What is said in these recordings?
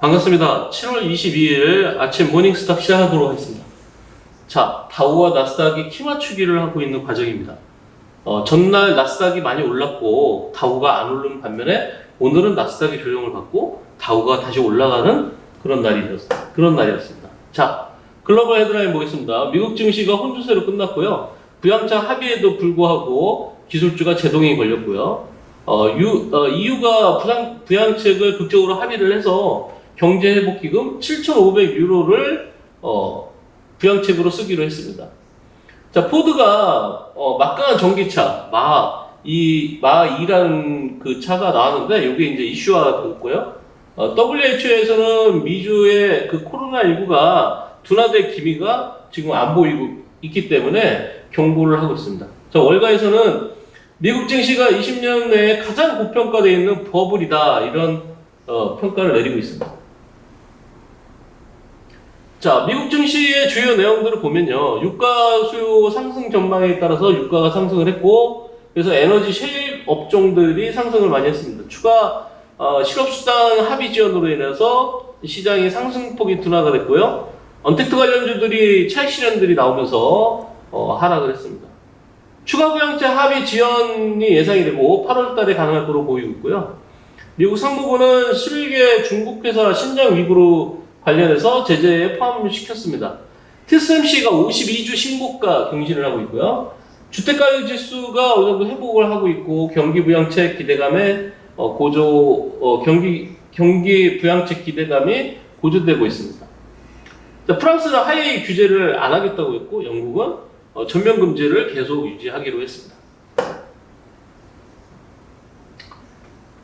반갑습니다. 7월 22일 아침 모닝스탁 시작하도록 하겠습니다. 자, 다우와 나스닥이 키 맞추기를 하고 있는 과정입니다. 어, 전날 나스닥이 많이 올랐고 다우가 안 오른 반면에 오늘은 나스닥이 조정을 받고 다우가 다시 올라가는 그런 날이었습니다. 그런 날이었습니다. 자, 글로벌 헤드라인 보겠습니다. 미국 증시가 혼주세로 끝났고요. 부양차 합의에도 불구하고 기술주가 제동이 걸렸고요. 어, 유, 어, EU가 부양, 부양책을 극적으로 합의를 해서 경제회복기금 7,500유로를 어, 부양책으로 쓰기로 했습니다. 자, 포드가 어, 막강한 전기차 마, 이, 마2라는 그 차가 나왔는데 이게 이제 이슈화 됐고요. 어, WHO에서는 미주의 그 코로나19가 둔화될 기미가 지금 안 보이고 있기 때문에 경고를 하고 있습니다. 자, 월가에서는 미국 증시가 20년 내에 가장 고평가되어 있는 버블이다 이런 어, 평가를 내리고 있습니다. 자, 미국 증시의 주요 내용들을 보면요. 유가 수요 상승 전망에 따라서 유가가 상승을 했고, 그래서 에너지 셰일 업종들이 상승을 많이 했습니다. 추가 어, 실업수당 합의 지원으로 인해서 시장의 상승폭이 둔화가 됐고요. 언택트 관련주들이 차익 실현들이 나오면서 어, 하락을 했습니다. 추가 부양차 합의 지원이 예상이 되고 8월 달에 가능할 것으로 보이고 있고요. 미국 상무부는 11개 중국 회사 신장 위구르 관련해서 제재에 포함시켰습니다. TSMC가 52주 신고가 경신을 하고 있고요. 주택가격 지수가 어느 정도 회복을 하고 있고 경기 부양책 기대감에 어, 고조 어, 경기 경기 부양책 기대감이 고조되고 있습니다. 자, 프랑스는 하이웨이 규제를 안 하겠다고 했고 영국은 어, 전면 금지를 계속 유지하기로 했습니다.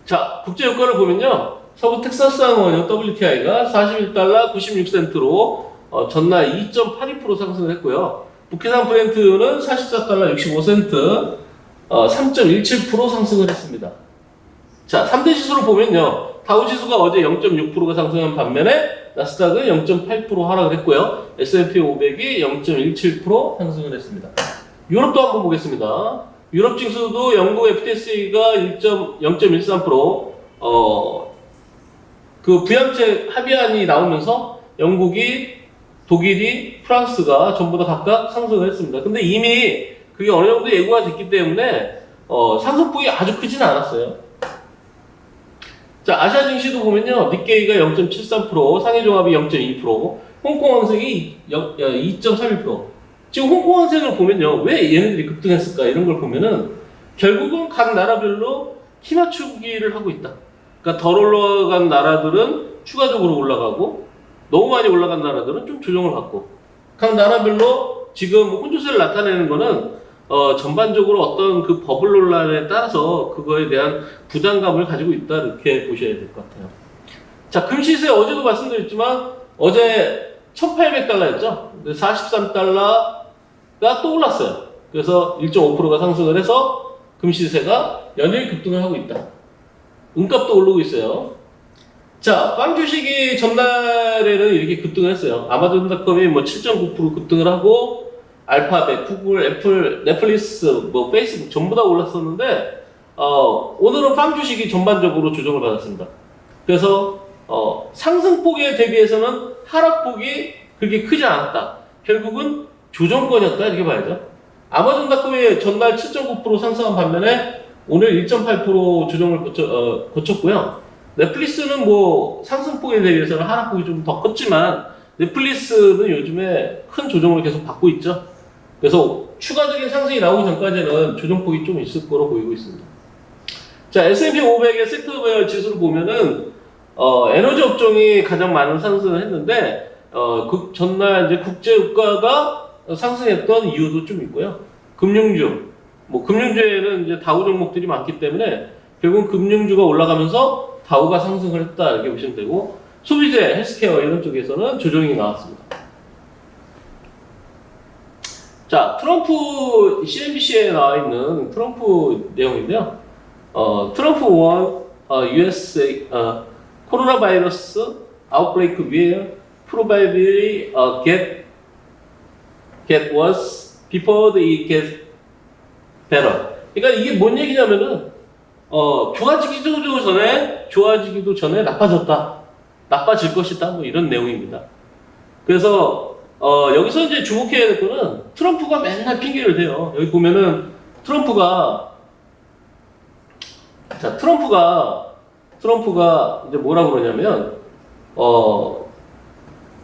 자, 국제 유가를 보면요. 서부 텍사스 항원유 WTI가 41달러 96센트로 어, 전날 2.82% 상승을 했고요. 북해산 브렌트는 44달러 65센트 어, 3.17% 상승을 했습니다. 자, 3대 지수를 보면요. 다우 지수가 어제 0.6%가 상승한 반면에 나스닥은 0.8% 하락을 했고요. S&P 500이 0.17% 상승을 했습니다. 유럽도 한번 보겠습니다. 유럽 지수도 영국 FTSE가 0.13% 어, 그 부양책 합의안이 나오면서 영국이 독일이 프랑스가 전부 다 각각 상승을 했습니다. 근데 이미 그게 어느 정도 예고가 됐기 때문에 어, 상승폭이 아주 크지는 않았어요. 자, 아시아 증시도 보면요. 닉케이가 0.73%, 상해종합이 0.2%, 홍콩 황색이 2.31%. 지금 홍콩 황색을 보면요. 왜 얘네들이 급등했을까? 이런 걸 보면은 결국은 각 나라별로 키 맞추기를 하고 있다. 그러니까 덜 올라간 나라들은 추가적으로 올라가고 너무 많이 올라간 나라들은 좀 조정을 받고 각 나라별로 지금 혼조세를 나타내는 거는 어, 전반적으로 어떤 그 버블 논란에 따라서 그거에 대한 부담감을 가지고 있다 이렇게 보셔야 될 것 같아요. 자, 금시세 어제도 말씀드렸지만 어제 1,800달러였죠. 43달러가 또 올랐어요. 그래서 1.5%가 상승을 해서 금시세가 연일 급등을 하고 있다. 은값도 오르고 있어요. 자, 빵 주식이 전날에는 이렇게 급등을 했어요. 아마존닷컴이 뭐 7.9% 급등을 하고 알파벳, 구글, 애플, 넷플릭스, 뭐 페이스북 전부 다 올랐었는데 어, 오늘은 빵 주식이 전반적으로 조정을 받았습니다. 그래서 어, 상승폭에 대비해서는 하락폭이 그렇게 크지 않았다. 결국은 조정권이었다 이렇게 봐야죠. 아마존닷컴이 전날 7.9% 상승한 반면에 오늘 1.8% 조정을 거쳐, 어, 거쳤고요. 넷플릭스는 뭐 상승폭에 대비해서는 하락폭이 좀 더 컸지만 넷플릭스는 요즘에 큰 조정을 계속 받고 있죠. 그래서 추가적인 상승이 나오기 전까지는 조정폭이 좀 있을 거로 보이고 있습니다. 자, S&P 500의 섹터별 지수를 보면은 어, 에너지 업종이 가장 많은 상승을 했는데 어, 그 전날 이제 국제 유가가 상승했던 이유도 좀 있고요. 금융주, 뭐 금융주에는 이제 다우 종목들이 많기 때문에 결국 금융주가 올라가면서 다우가 상승을 했다 이렇게 보시면 되고 소비재, 헬스케어 이런 쪽에서는 조정이 나왔습니다. 자, 트럼프 CNBC에 나와 있는 트럼프 내용인데요. 어, 트럼프 원 어, USA 어, 코로나 바이러스 outbreak will probably uh, get get worse before it gets better. 그러니까 이게 뭔 얘기냐면은 어, 좋아지기도 전에 좋아지기도 전에 나빠졌다. 나빠질 것이다. 뭐 이런 내용입니다. 그래서 어, 여기서 이제 주목해야 될 거는 트럼프가 맨날 핑계를 대요. 여기 보면은 트럼프가 자 트럼프가 트럼프가 이제 뭐라 그러냐면 어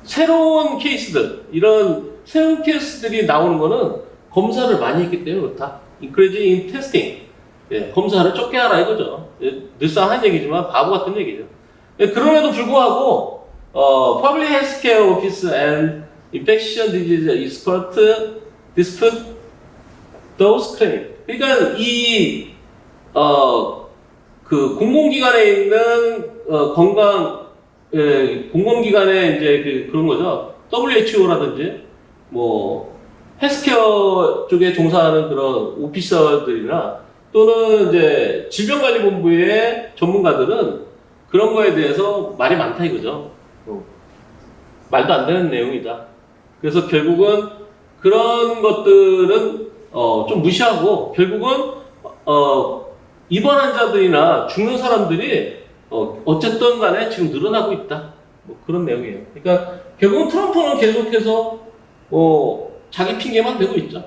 새로운 케이스들 이런 새로운 케이스들이 나오는 거는 검사를 많이 했기 때문에 그렇다. Increase in testing 예, 검사를 적게 하라 이거죠. 예, 늘상 한 얘기지만 바보 같은 얘기죠. 예, 그럼에도 불구하고 어, Public Healthcare Office and Infection Disease Expert dispute those claims. 그러니까 이 어, 그 공공기관에 있는 어, 건강 예, 공공기관에 이제 그 그런 거죠. WHO라든지 뭐 헬스케어 쪽에 종사하는 그런 오피서들이나 또는 이제 질병관리본부의 전문가들은 그런 거에 대해서 말이 많다 이거죠. 어, 말도 안 되는 내용이다. 그래서 결국은 그런 것들은 어, 좀 무시하고 결국은 어, 입원 환자들이나 죽는 사람들이 어, 어쨌든 간에 지금 늘어나고 있다. 뭐 그런 내용이에요. 그러니까 결국은 트럼프는 계속해서 어, 자기 핑계만 대고 있죠.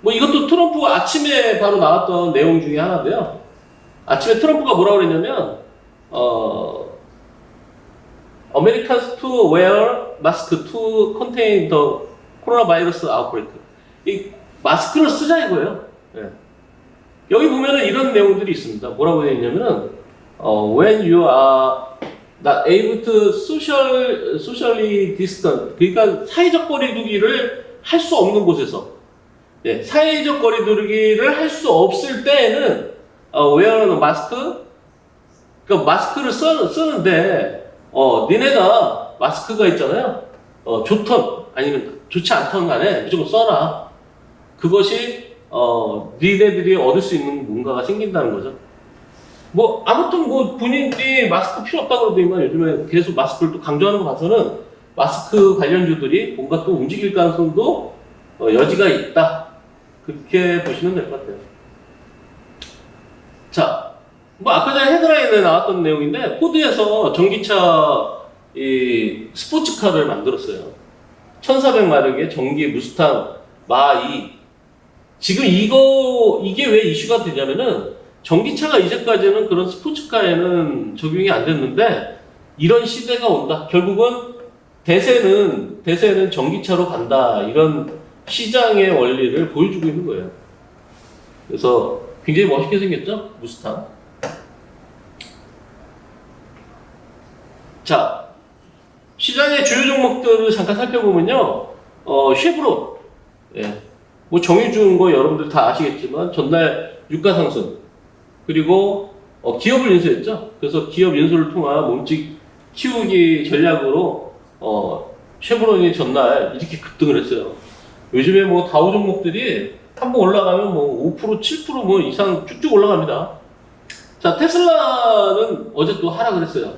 뭐 이것도 트럼프 아침에 바로 나왔던 내용 중에 하나인데요. 아침에 트럼프가 뭐라고 그랬냐면 어 Americans to wear mask to contain the coronavirus outbreak. 이 마스크를 쓰자 이거예요. 예. 여기 보면은 이런 내용들이 있습니다. 뭐라고 되어 있냐면은 어, when you are able to social, socially distant 그러니까 사회적 거리두기를 할 수 없는 곳에서 예, 사회적 거리두기를 할 수 없을 때에는 어, wear는 마스크 그 마스크를 써, 쓰는데 어, 니네가 마스크가 있잖아요. 어, 좋던 아니면 좋지 않던 간에 무조건 써라. 그것이 어, 니네들이 얻을 수 있는 뭔가가 생긴다는 거죠. 뭐 아무튼 뭐 본인들이 마스크 필요 없다 그러더니만 요즘에 계속 마스크를 또 강조하는 거 봐서는 마스크 관련주들이 뭔가 또 움직일 가능성도 어, 여지가 있다. 그렇게 보시면 될 것 같아요. 자, 뭐 아까 전에 헤드라인에 나왔던 내용인데 포드에서 전기차 이 스포츠카를 만들었어요. 1400마력의 전기 무스탕 마2 지금 이거 이게 왜 이슈가 되냐면은 전기차가 이제까지는 그런 스포츠카에는 적용이 안 됐는데 이런 시대가 온다. 결국은 대세는 대세는 전기차로 간다. 이런 시장의 원리를 보여주고 있는 거예요. 그래서 굉장히 멋있게 생겼죠? 무스탕. 자, 시장의 주요 종목들을 잠깐 살펴보면요. 어, 쉐브론. 예. 뭐 정해준 거 여러분들 다 아시겠지만 전날 유가 상승 그리고 어, 기업을 인수했죠. 그래서 기업 인수를 통한 몸집 키우기 전략으로 어, 쉐브론이 전날 이렇게 급등을 했어요. 요즘에 뭐 다우 종목들이 한번 올라가면 뭐 5% 7%뭐 이상 쭉쭉 올라갑니다. 자 테슬라는 어제 또 하락을 했어요.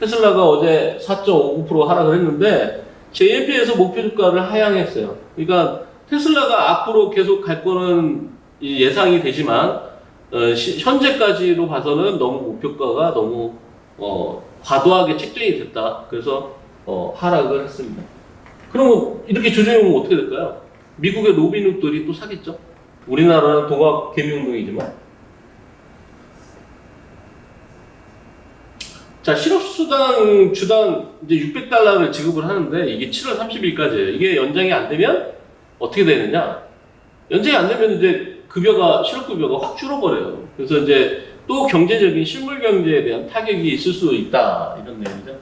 테슬라가 어제 4.59% 하락을 했는데 JLP에서 목표 주가를 하향했어요. 그러니까 테슬라가 앞으로 계속 갈 거는 이 예상이 되지만 어, 시- 현재까지로 봐서는 너무 목표가가 너무 어, 과도하게 책정이 됐다. 그래서 어, 하락을 했습니다. 그러면 이렇게 조정하면 어떻게 될까요? 미국의 로빈훗들이 또 사겠죠. 우리나라는 동학 개미운동이지만 자 실업수당 주당 이제 600달러를 지급을 하는데 이게 7월 30일까지예요. 이게 연장이 안 되면 어떻게 되느냐? 연장이 안 되면 이제 급여가 실업급여가 확 줄어버려요. 그래서 이제 또 경제적인 실물 경제에 대한 타격이 있을 수 있다 이런 내용이죠.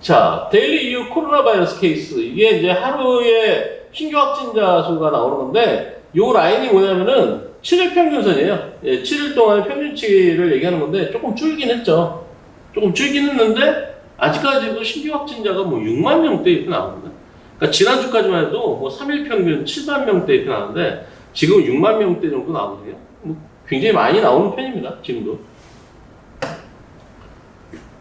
자, 데일리 이후 코로나 바이러스 케이스 이게 이제 하루에 신규 확진자 수가 나오는 건데 요 라인이 뭐냐면은 7일 평균선이에요. 예, 7일 동안 평균치를 얘기하는 건데 조금 줄긴 했죠. 조금 줄긴 했는데 아직까지도 신규 확진자가 뭐 6만 명대 이렇게 나오거든요. 그러니까 지난주까지만 해도 뭐 3일 평균 7만 명대 이렇게 나오는데 지금 6만 명대 정도 나오거든요. 뭐 굉장히 많이 나오는 편입니다. 지금도.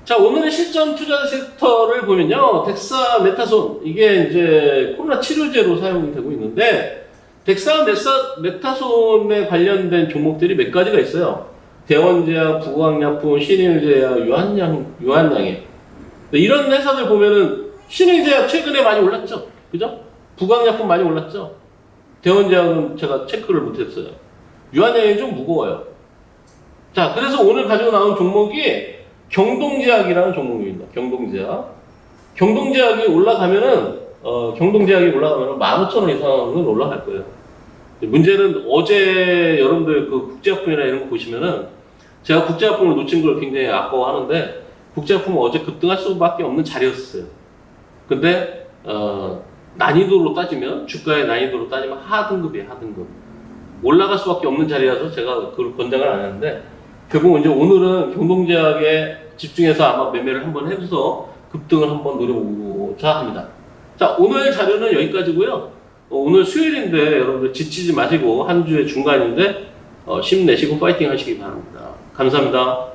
자, 오늘의 실전 투자 섹터를 보면요. 덱사 메타손, 이게 이제 코로나 치료제로 사용이 되고 있는데, 덱사 메사, 메타손에 관련된 종목들이 몇 가지가 있어요. 대원제약, 부광약품, 신일제약, 유한양, 유한양액. 이런 회사들 보면은 신일제약 최근에 많이 올랐죠. 그죠? 부광약품 많이 올랐죠. 대원제약은 제가 체크를 못했어요. 유한양액이 좀 무거워요. 자, 그래서 오늘 가지고 나온 종목이 경동제약이라는 종목입니다. 경동제약. 경동제약이 올라가면은 어, 경동제약이 올라가면은 15,000원 이상은 올라갈 거예요. 문제는 어제 여러분들 그 국제학품이나 이런 거 보시면은 제가 국제학품을 놓친 걸 굉장히 아까워하는데 국제학품은 어제 급등할 수밖에 없는 자리였어요. 근데 어, 난이도로 따지면 주가의 난이도로 따지면 하등급이에요, 하등급. 올라갈 수밖에 없는 자리라서 제가 그걸 권장을 안 하는데 결국 이제 오늘은 경동제약에 집중해서 아마 매매를 한번 해서 급등을 한번 노려보고자 합니다. 자, 오늘 자료는 여기까지고요. 어, 오늘 수요일인데 여러분들 지치지 마시고 한 주의 중간인데 어, 힘내시고 파이팅 하시기 바랍니다. 감사합니다.